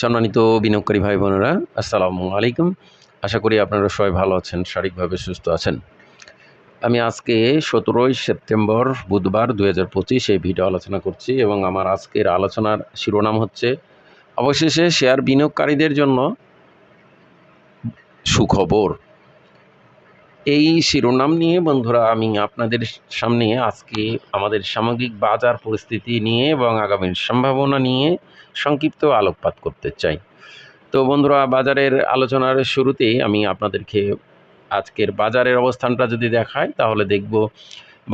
সম্মানিত বিনিয়োগকারী ভাই বোনেরা, আসসালামু আলাইকুম। আশা করি আপনারা সবাই ভালো আছেন, শারীরিকভাবে সুস্থ আছেন। আমি আজকে সতেরোই সেপ্টেম্বর, বুধবার দু হাজার পঁচিশ এই ভিডিও আলোচনা করছি এবং আমার আজকের আলোচনার শিরোনাম হচ্ছে, অবশেষে শেয়ার বিনিয়োগকারীদের জন্য সুখবর। এই শিরোনাম নিয়ে বন্ধুরা, আমি আপনাদের সামনে আজকে আমাদের সামগ্রিক বাজার পরিস্থিতি নিয়ে এবং আগামীর সম্ভাবনা নিয়ে সংক্ষিপ্ত আলোকপাত করতে চাই। তো বন্ধুরা, বাজারের আলোচনার শুরুতেই আমি আপনাদেরকে আজকের বাজারের অবস্থানটা যদি দেখায় তাহলে দেখব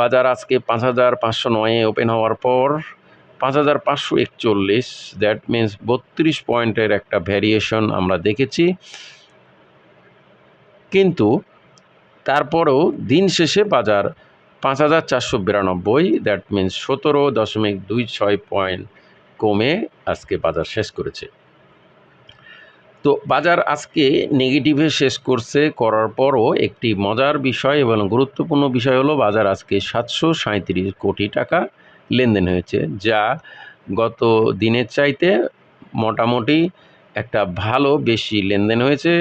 বাজার আজকে পাঁচ হাজার পাঁচশো নয়ে ওপেন হওয়ার পর পাঁচ হাজার পাঁচশো একচল্লিশ দ্যাট মিন্স বত্রিশ পয়েন্টের একটা ভ্যারিয়েশন আমরা দেখেছি। কিন্তু তারপরেও দিন শেষে বাজার পাঁচ হাজার চারশো বিরানব্বই দ্যাট মিন্স সতেরো দশমিক দুই ছয় পয়েন্ট কমে আজকে বাজার শেষ করেছে। তো বাজার আজকে নেগেটিভে শেষ করছে, করার পরও একটি মজার বিষয় এবং গুরুত্বপূর্ণ বিষয় হলো বাজার আজকে সাতশো সাঁত্রিশ কোটি টাকা লেনদেন হয়েছে, যা গত দিনের চাইতে মোটামুটি একটা ভালো বেশি লেনদেন হয়েছে,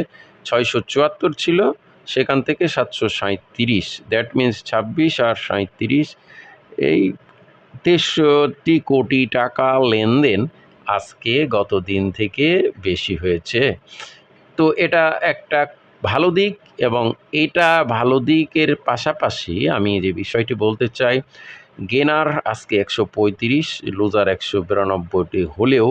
ছয়শো চুয়াত্তর ছিল। সেখান থেকে সাতশো সাঁত্রিশ দ্যাট মিন্স ছাব্বিশ আর সাঁত্রিশ এই তেষট্টি কোটি টাকা লেনদেন আজকে গত দিন থেকে বেশি হয়েছে। তো এটা একটা ভালো দিক এবং এটা ভালো দিকের পাশাপাশি আমি যে বিষয়টি বলতে চাই গেনার আজকে একশো পঁয়ত্রিশ, লুজার একশো বিরানব্বইটি হলেও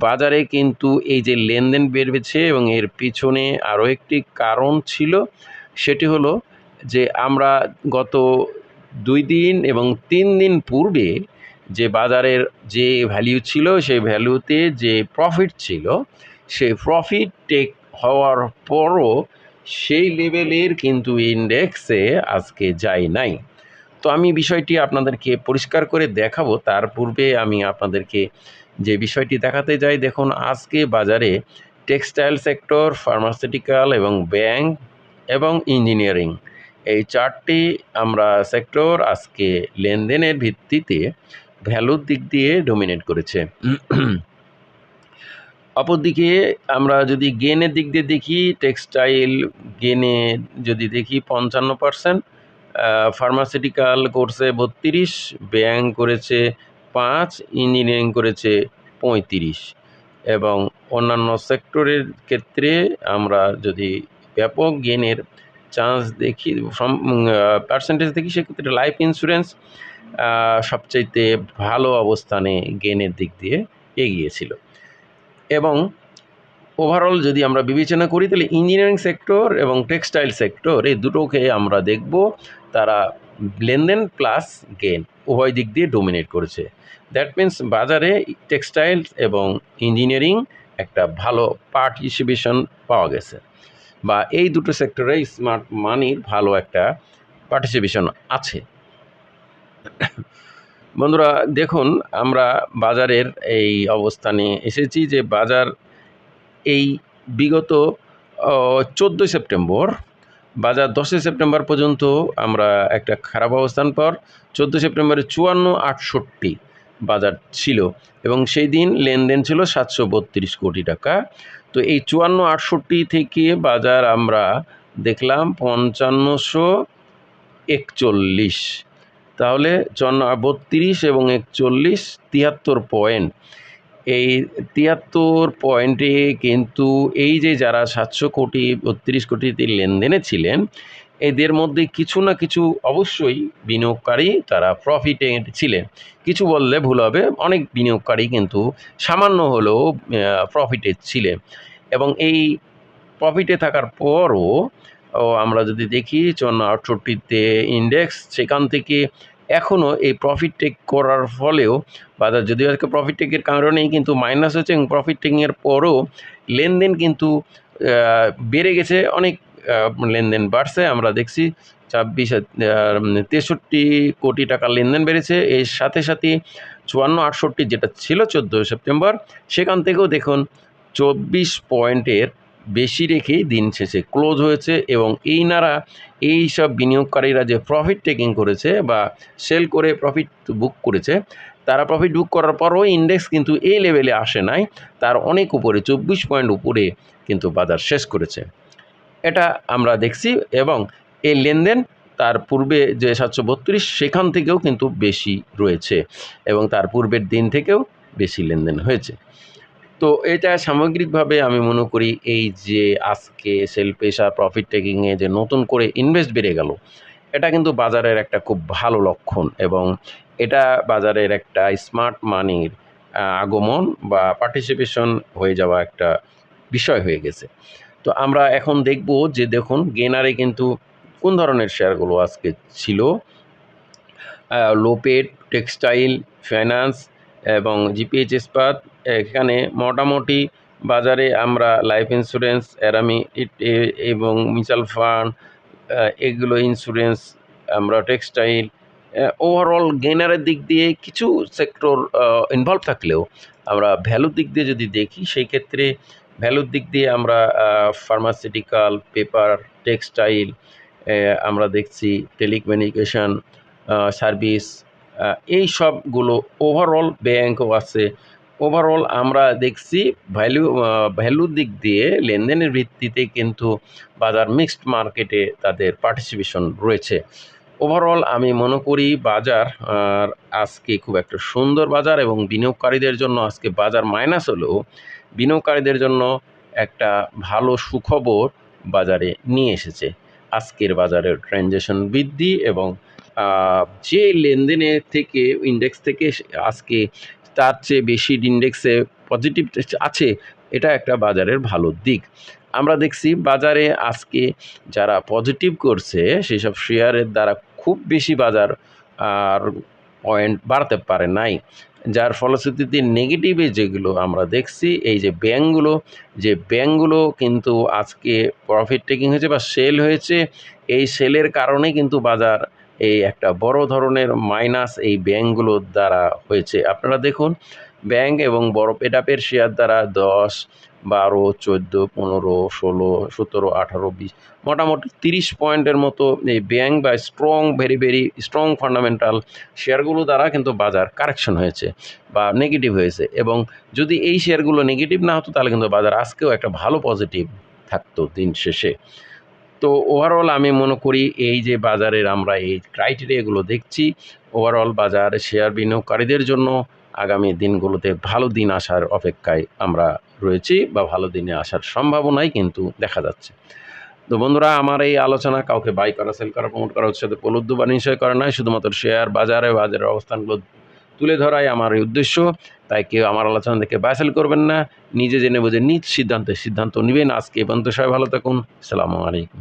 বাজারে কিন্তু এই যে লেনদেন বেড়েছে এবং এর পিছনে আরও একটি কারণ ছিল, সেটি হলো যে আমরা গত দুই দিন এবং তিন দিন পূর্বে যে বাজারের যে ভ্যালিউ ছিল, সেই ভ্যালুতে যে প্রফিট ছিল, সেই প্রফিট টেক হওয়ার পরও সেই লেভেলের কিন্তু ইন্ডেক্সে আজকে যায় নাই। তো আমি বিষয়টি আপনাদেরকে পরিষ্কার করে দেখাবো। তার পূর্বে আমি আপনাদেরকে যে বিষয়টি দেখাতে যাই, দেখুন আজকে বাজারে টেক্সটাইল সেক্টর, ফার্মাসিউটিক্যাল এবং ব্যাংক এবং ইঞ্জিনিয়ারিং এই চারটি আমরা সেক্টর আজকে লেনদেনের ভিত্তিতে ভ্যালুর দিক দিয়ে ডোমিনেট করেছে। অপরদিকে আমরা যদি গেনের দিক দিয়ে দেখি, টেক্সটাইল গেনে যদি দেখি পঞ্চান্ন পার্সেন্ট ফার্মাসিউটিক্যাল কোর্সে বত্রিশ ব্যাংক করেছে পাঁচ ইঞ্জিনিয়ারিং করেছে পঁয়ত্রিশ। এবং অন্যান্য সেক্টরের ক্ষেত্রে আমরা যদি ব্যাপক গেনের চান্স দেখি পার্সেন্টেজ দেখি, সেক্ষেত্রে লাইফ ইন্স্যুরেন্স সবচাইতে ভালো অবস্থানে গেনের দিক দিয়ে এগিয়েছিল এবং ওভারঅল যদি আমরা বিবেচনা করি, তাহলে ইঞ্জিনিয়ারিং সেক্টর এবং টেক্সটাইল সেক্টর এই দুটোকে আমরা দেখব, তারা লেনদেন প্লাস গেন উভয় দিক দিয়ে ডোমিনেট করেছে। দ্যাট মিন্স বাজারে টেক্সটাইল এবং ইঞ্জিনিয়ারিং একটা ভালো পার্টিসিপেশন পাওয়া গেছে। বা এই দুটো সেক্টরে স্মার্ট মানির ভালো একটা পার্টিসিপেশন আছে। বন্ধুরা, দেখুন, আমরা বাজারের এই অবস্থানে এসেছি যে বাজার এই বিগত চোদ্দোই সেপ্টেম্বর, বাজার দশই সেপ্টেম্বর পর্যন্ত আমরা একটা খারাপ অবস্থান পর চোদ্দ সেপ্টেম্বরে চুয়ান্ন আটষট্টি বাজার ছিল এবং সেই দিন লেনদেন ছিল সাতশো বত্রিশ কোটি টাকা। তো এই চুয়ান্ন আটষট্টি থেকে বাজার আমরা দেখলাম পঞ্চান্নশো একচল্লিশ। তাহলে চন্ন বত্রিশ এবং একচল্লিশ, তিয়াত্তর পয়েন্ট। এই তিয়াত্তর পয়েন্টে কিন্তু এই যে যারা সাতশো কোটি, বত্রিশ কোটিতে লেনদেনে ছিলেন, এদের মধ্যে কিছু না কিছু অবশ্যই বিনিয়োগকারী তারা প্রফিটে ছিলেন। কিছু বললে ভুল হবে, অনেক বিনিয়োগকারী কিন্তু সামান্য হলেও প্রফিটে ছিলেন। এবং এই প্রফিটে থাকার পরও আমরা যদি দেখি, চুয়ান্ন আটষট্টিতে ইন্ডেক্স সেখান থেকে এখনও এই প্রফিট টেক করার ফলেও বাজার যদিও আজকে প্রফিট টেকের কারণেই কিন্তু মাইনাস হচ্ছে এবং প্রফিট টেকিংয়ের পরও লেনদেন কিন্তু বেড়ে গেছে, অনেক লেনদেন বাড়ছে। আমরা দেখছি ছাব্বিশ তেষট্টি কোটি টাকা লেনদেন বেড়েছে। এর সাথে সাথে চুয়ান্ন, আটষট্টি যেটা ছিল চোদ্দোই সেপ্টেম্বর, সেখান থেকেও দেখুন চব্বিশ পয়েন্টের বেশি দিন শেষে ক্লোজ হয়েছে এবং এই নারা, এই সব বিনিয়োগকারীরা যে প্রফিট টেকিং করেছে বা সেল করে প্রফিট বুক করেছে, তারা প্রফিট বুক করার পরও ইন্ডেক্স কিন্তু এই লেভেলে আসে নাই। তার অনেক উপরে, চব্বিশ পয়েন্ট উপরে কিন্তু বাজার শেষ করেছে। এটা আমরা দেখছি এবং এই লেনদেন তার পূর্বে যে সাতশো বত্রিশ, সেখান থেকেও কিন্তু বেশি রয়েছে এবং তার পূর্বের দিন থেকেও বেশি লেনদেন হয়েছে। তো এটা সামগ্রিকভাবে আমি মনে করি এই যে আজকে সেল পেশা প্রফিট টেকিংয়ে যে নতুন করে ইনভেস্ট বেড়ে গেল, এটা কিন্তু বাজারের একটা খুব ভালো লক্ষণ এবং এটা বাজারের একটা স্মার্ট মানির আগমন বা পার্টিসিপেশন হয়ে যাওয়া একটা বিষয় হয়ে গেছে। তো আমরা এখন দেখব যে দেখুন গেনারে কিন্তু কোন ধরনের শেয়ারগুলো আজকে ছিল? লোপেড টেক্সটাইল ফাইন্যান্স এবং জিপিএইচ ইস্পাত, এখানে মোটামুটি বাজারে আমরা লাইফ ইন্স্যুরেন্স অ্যারামি এবং মিউচুয়াল ফান্ড এগুলো ইন্স্যুরেন্স আমরা টেক্সটাইল ওভারঅল গেনারের দিক দিয়ে কিছু সেক্টর ইনভলভ থাকলেও আমরা ভ্যালুর দিক দিয়ে যদি দেখি, সেই ক্ষেত্রে ভ্যালুর দিক দিয়ে আমরা ফার্মাসিউটিক্যাল পেপার টেক্সটাইল আমরা দেখছি টেলিকমিউনিকেশন সার্ভিস এই সবগুলো ওভারঅল ব্যাংকও আছে। ওভারঅল আমরা দেখছি ভ্যালু ভ্যালুর দিক দিয়ে লেনদেনের ভিত্তিতে কিন্তু বাজার মিক্সড মার্কেটে তাদের পার্টিসিপেশন রয়েছে। ওভারঅল আমি মনে করি বাজার আজকে খুব একটা সুন্দর বাজার এবং বিনিয়োগকারীদের জন্য আজকে বাজার মাইনাস হলেও বিনিয়োগকারীদের জন্য একটা ভালো সুখবর বাজারে নিয়ে এসেছে। আজকের বাজারের ট্রানজেকশন বৃদ্ধি এবং যে লেনদেনের থেকে ইন্ডেক্স থেকে আজকে তার চেয়ে বেশি ইন্ডেক্সে পজিটিভ আছে, এটা একটা বাজারের ভালো দিক। আমরা দেখছি বাজারে আজকে যারা পজিটিভ করছে সেই সব শেয়ারের দ্বারা খুব বেশি বাজার আর পয়েন্ট বাড়তে পারে নাই। যার ফলশ্রুতিতে নেগেটিভে যেগুলো আমরা দেখছি, এই যে ব্যাঙ্কগুলো যে ব্যাঙ্কগুলো কিন্তু আজকে প্রফিট টেকিং হয়েছে বা সেল হয়েছে, এই সেলের কারণে কিন্তু বাজার এই একটা বড় ধরনের মাইনাস এই ব্যাঙ্কগুলোর দ্বারা হয়েছে। আপনারা দেখুন ব্যাঙ্ক এবং বড় পেটাপের শেয়ার দ্বারা দশ, বারো, চোদ্দ, পনেরো, ষোলো, সতেরো, আঠারো, বিশ, মোটামুটি তিরিশ পয়েন্টের মতো এই ব্যাঙ্ক বা strong very very strong fundamental শেয়ারগুলো দ্বারা কিন্তু বাজার কারেকশন হয়েছে বা নেগেটিভ হয়েছে এবং যদি এই শেয়ারগুলো নেগেটিভ না হতো তাহলে কিন্তু বাজার আজকেও একটা ভালো পজিটিভ থাকতো দিন শেষে। তো ওভারঅল আমি মনে করি এই যে বাজারের আমরা এই ক্রাইটেরিয়াগুলো দেখছি ওভারঅল বাজার শেয়ার বিনিয়োগকারীদের জন্য আগামী দিনগুলোতে ভালো দিন আসার অপেক্ষায় আমরা রয়েছি বা ভালো দিনে আসার সম্ভাবনাই কিন্তু দেখা যাচ্ছে। তো বন্ধুরা, আমার এই আলোচনা কাউকে বাই করা সেল করা প্রমোট করা হচ্ছে প্রলুব্ধ বা নিশ্চয় করা নয়, শুধুমাত্র শেয়ার বাজারে বাজারের অবস্থানগুলো তুলে ধরাই আমার এই উদ্দেশ্য। তাই কেউ আমার আলোচনা দেখে সেল করবেন না, নিজে জেনে বুঝে নিজ সিদ্ধান্তে সিদ্ধান্ত নেবেন। আজকে পর্যন্ত সবাই ভালো থাকুন। সালামু আলাইকুম।